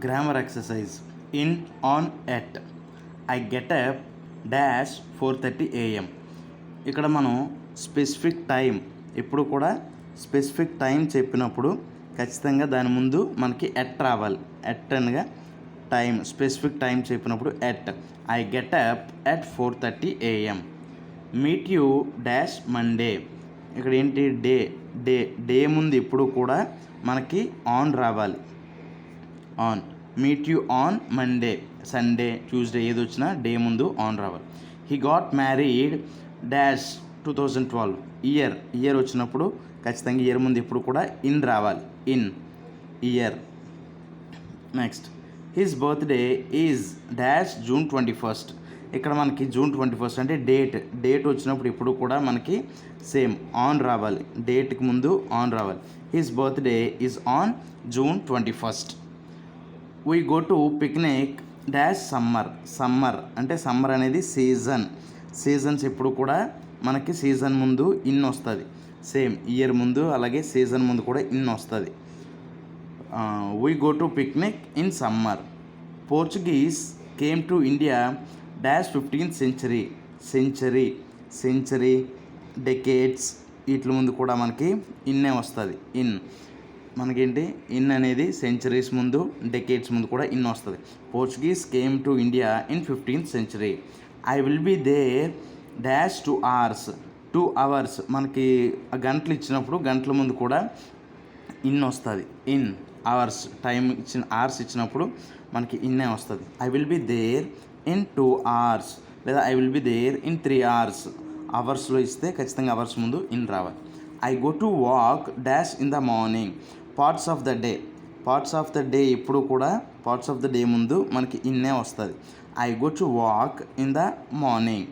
grammar exercise in on at. I get up dash four thirty AM ఇక్కడ మనం specific time ఎప్పుడు కూడా specific time చెప్పినప్పుడు ఖచ్చితంగా దాని ముందు మనకి ఎట్ రావాలి. ఎట్ అనగా టైం స్పెసిఫిక్ టైం చెప్పినప్పుడు at I get up at four thirty AM meet you dash Monday ఇక్కడ ఏంటి డే? డే డే ముందు ఎప్పుడు కూడా మనకి ఆన్ రావాలి. On meet you on Monday Sunday Tuesday ఏది వచ్చినా డే ముందు ఆన్ రావాలి. He got married dash two thousand twelve year year వచ్చినప్పుడు ఖచ్చితంగా ఇయర్ ముందు ఇప్పుడు కూడా ఇన్ రావాలి. In year next his birthday is dash June twenty first ఇక్కడ మనకి జూన్ ట్వంటీ ఫస్ట్ అంటే డేట్ డేట్ వచ్చినప్పుడు ఇప్పుడు కూడా మనకి సేమ్ ఆన్ రావాలి. డేట్కి ముందు ఆన్ రావాలి. His birthday is on June twenty first we go to picnic dash summer summer అంటే సమ్మర్ అనేది సీజన్ సీజన్స్ ఎప్పుడు కూడా మనకి సీజన్ ముందు ఇన్ వస్తుంది. సేమ్ ఇయర్ ముందు అలాగే సీజన్ ముందు కూడా ఇన్ వస్తుంది. We go to picnic in summer Portuguese came to India dash fifteenth century century century decades వీటి ముందు కూడా మనకి ఇన్నే వస్తుంది. ఇన్ మనకేంటి? ఇన్ అనేది సెంచరీస్ ముందు డెకేట్స్ ముందు కూడా ఇన్ వస్తుంది. Portuguese came to India in fifteenth century I will be there dash two hours two hours మనకి ఆ గంటలు ఇచ్చినప్పుడు గంటల ముందు కూడా ఇన్ వస్తుంది. ఇన్ అవర్స్ టైం ఇచ్చిన అవర్స్ ఇచ్చినప్పుడు మనకి ఇన్నే వస్తుంది. I will be there in two hours లేదా I will be there in three hours అవర్స్లో ఇస్తే ఖచ్చితంగా అవర్స్ ముందు ఇన్ రావాలి. I go to walk dash in the morning parts of the day parts of the day ఎప్పుడు కూడా parts of the day ముందు మనకి ఇన్నే వస్తుంది. I go to walk in the morning